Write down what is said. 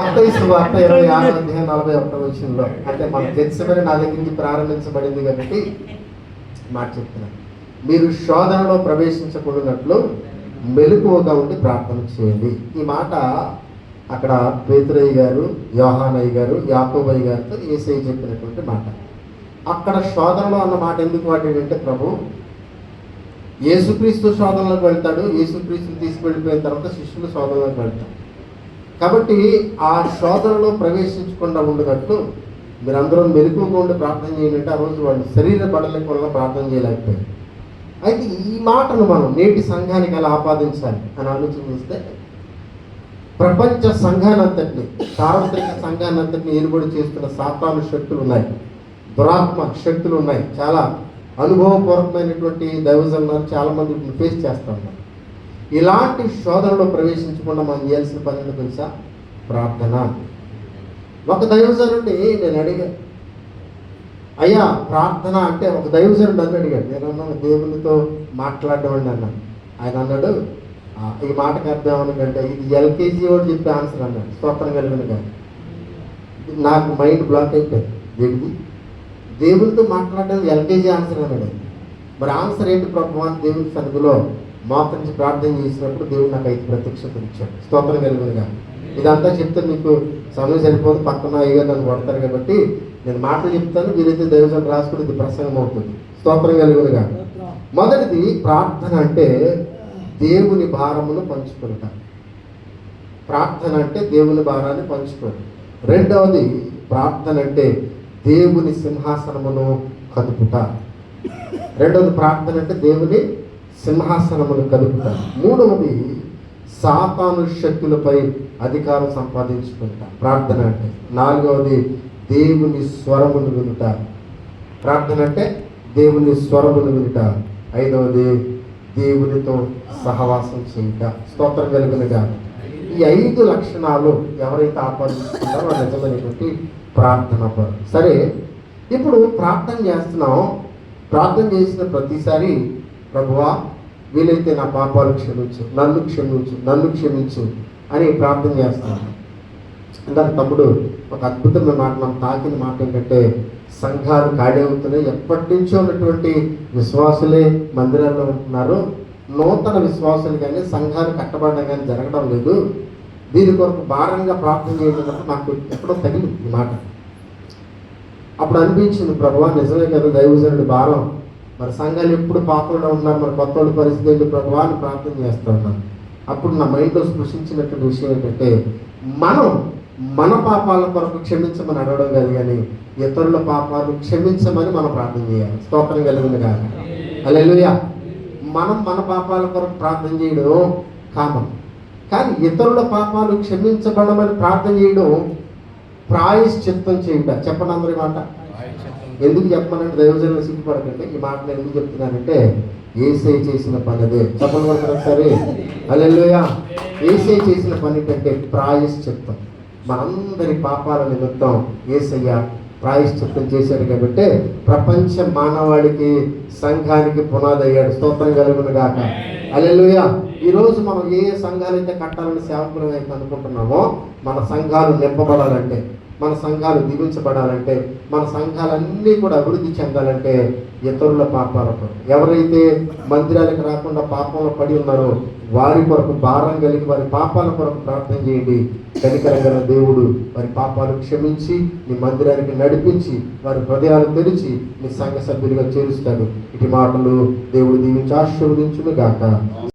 మత్తయి వార్త ఇరవై ఆరు అధ్యాయం నలభై ఒకటో విషయంలో అంటే మన గెచ్చమని నా దగ్గర నుంచి ప్రారంభించబడింది కాబట్టి మాట చెప్తున్నాను మీరు శోధనలో ప్రవేశించకూడనట్లు మెలకువగా ఉండి ప్రార్థన చేయండి. ఈ మాట అక్కడ పేతురయ్య గారు యోహానయ్య గారు యాకోబయ్య గారితో ఏసై చెప్పినటువంటి మాట. అక్కడ శోధనలో అన్న మాట ఎందుకు వాడాడంటే ప్రభు యేసుక్రీస్తు శోధనలోకి వెళ్తాడు యేసుక్రీస్తుని తీసుకువెళ్ళిపోయిన తర్వాత శిష్యులు శోధనలోకి వెళ్తాడు. కాబట్టి ఆ శోధనలో ప్రవేశించకుండా ఉండేటట్లు మీరందరూ మెలుకుగా ఉండి ప్రార్థన చేయాలంటే ఆ రోజు వాళ్ళు శరీర బడలకు వల్ల ప్రార్థన చేయలేకపోయారు. అయితే ఈ మాటను మనం నేటి సంఘానికి ఎలా ఆపాదించాలి అని ఆలోచిస్తే ప్రపంచ సంఘానంతటిని సార్వత్రిక సంఘానంతటిని ఏలుబడి చేస్తున్న సాతాను శక్తులు ఉన్నాయి. దురాత్మ శక్తులు ఉన్నాయి. చాలా అనుభవపూర్వకమైనటువంటి దైవజనులు చాలా మంది ఫేస్ చేస్తూ ఉన్నారు. ఇలాంటి శోధనలో ప్రవేశించకుండా మనం చేయాల్సిన పని తెలుసా? ప్రార్థన. ఒక దైవజనుడిని నేను అడిగాను. అయ్యా ప్రార్థన అంటే ఒక దైవజనుడు అని అడిగాడు. నేను అన్నాను దేవునితో మాట్లాడడం అండి అన్నాను. ఆయన అన్నాడు ఈ మాటకు అర్థం ఏమనుకంటే ఇది ఎల్కేజీ వాడు చెప్పే ఆన్సర్ అన్నాడు. స్తోత్రం కలిగిన కానీ నాకు మైండ్ బ్లాక్ అయిపోయింది. దేవుడి దేవునితో మాట్లాడడం ఎల్కేజీ ఆన్సర్ అన్నాడు. మరి ఆన్సర్ ఏంటి ప్రభు? అని దేవుని సన్నిధిలో మోకరించి ప్రార్థన చేసినప్పుడు దేవుడు నాకు ఐదు ప్రత్యక్షతలు ఇచ్చాడు. స్తోత్రం కలిగినగా. ఇదంతా చెప్తే మీకు సమయం సరిపోదు. పక్కన అయ్యో నన్ను కొడతారు కాబట్టి నేను మాటలు చెప్తాను. వీరైతే దైవజనం రాసుకుని ఇది ప్రసంగం అవుతుంది. స్తోత్రం కలిగినగా. మొదటిది ప్రార్థన అంటే దేవుని భారమును పంచుకుంటా ప్రార్థన అంటే దేవుని భారాన్ని పంచుకోవడం. రెండవది ప్రార్థన అంటే దేవుని సింహాసనమును కదుపుట. రెండవది ప్రార్థన అంటే దేవుని సింహాసనమును కదుపుట మూడవది సాతాను శక్తులపై అధికారం సంపాదించుకుంటా. ప్రార్థన అంటే. నాలుగవది దేవుని స్వరమును వినుట. ప్రార్థన అంటే దేవుని స్వరమును వినుట. ఐదవది దేవునితో సహవాసం చేయుట. స్తోత్రం కలిగినగా. ఈ ఐదు లక్షణాలు ఎవరైతే ఆపాదించుకుంటారో నిజమైనటువంటి ప్రార్థన సరే ఇప్పుడు ప్రార్థన చేస్తున్నాం. ప్రార్థన చేసిన ప్రతిసారి ప్రభువా వీలైతే నా పాపాలు క్షమించు నన్ను క్షమించు నన్ను క్షమించు అని ప్రార్థన చేస్తాను. ఇందాక తమ్ముడు ఒక అద్భుతమైన మాట మనం తాకిన మాట ఏంటంటే సంఘాలు ఖాళీ అవుతున్నాయి. ఎప్పటి నుంచో ఉన్నటువంటి విశ్వాసులే మందిరాల్లో ఉంటున్నారు. నూతన విశ్వాసులు కానీ సంఘాలు కట్టబడడం కానీ జరగడం లేదు. దీని కొరకు భారంగా ప్రార్థన చేయడం నాకు ఎప్పుడో తగిలింది ఈ మాట. అప్పుడు అనిపించింది ప్రభు నిజమే కదా దైవజనుడి భారం. మరి సంఘాలు ఎప్పుడు పాపంలో ఉన్నారు మరి కొత్త వాళ్ళు పరిస్థితి ఏంటి? అని ప్రార్థన చేస్తూ ఉన్నాను అప్పుడు నా మైండ్లో స్పృశించినటువంటి విషయం ఏంటంటే మనం మన పాపాల కొరకు క్షమించమని అడగడం కాదు కానీ ఇతరుల పాపాలు క్షమించమని మనం ప్రార్థన చేయాలి. స్తోత్రం కలిగింది కాదు అలెలుయా మనం మన పాపాల కొరకు ప్రార్థన చేయడం కామన్ కానీ ఇతరుల పాపాలు క్షమించబడమని ప్రార్థన చేయడం ప్రాయశ్చిత్తం చేయుట. చెప్పండి అందరి మాట. ఎందుకు చెప్పమనంటే దైవజనులు సిగ్గుపడకండి ఈ మాట నేను ఎందుకు చెప్తున్నానంటే ఏసై చేసిన పని అదే చెప్పండి మనకు ఒకసారి. అల్లెలుయా ఏసై చేసిన పని కంటే ప్రాయశ్చిత్తం. మనందరి పాపాల నిమిత్తం ఏసయ్య ప్రాయశ్చిత్తం చేశాడు కాబట్టి ప్రపంచ మానవాళికి సంఘానికి పునాది అయ్యాడు స్తోత్రం కలుగును గాక అల్లెలుయా ఈరోజు మనం ఏ సంఘాలైతే కట్టాలని సేవకులు అయితే అనుకుంటున్నామో మన సంఘాలు నింపబడాలంటే మన సంఘాలు దీవించబడాలంటే మన సంఘాలన్నీ కూడా అభివృద్ధి చెందాలంటే ఇతరుల పాపాలకు ఎవరైతే మందిరాలకు రాకుండా పాపంలో పడి ఉన్నారో వారి కొరకు భారం కలిగి వారి పాపాల కొరకు ప్రార్థన చేయండి. కనికరంగల దేవుడు వారి పాపాలు క్షమించి నీ మందిరానికి నడిపించి వారి హృదయాలు తెరిచి నీ సంఘ సభ్యులుగా చేరుస్తాడు. ఇటు మాటలు దేవుడు దీవించి ఆశీర్వదించును గాక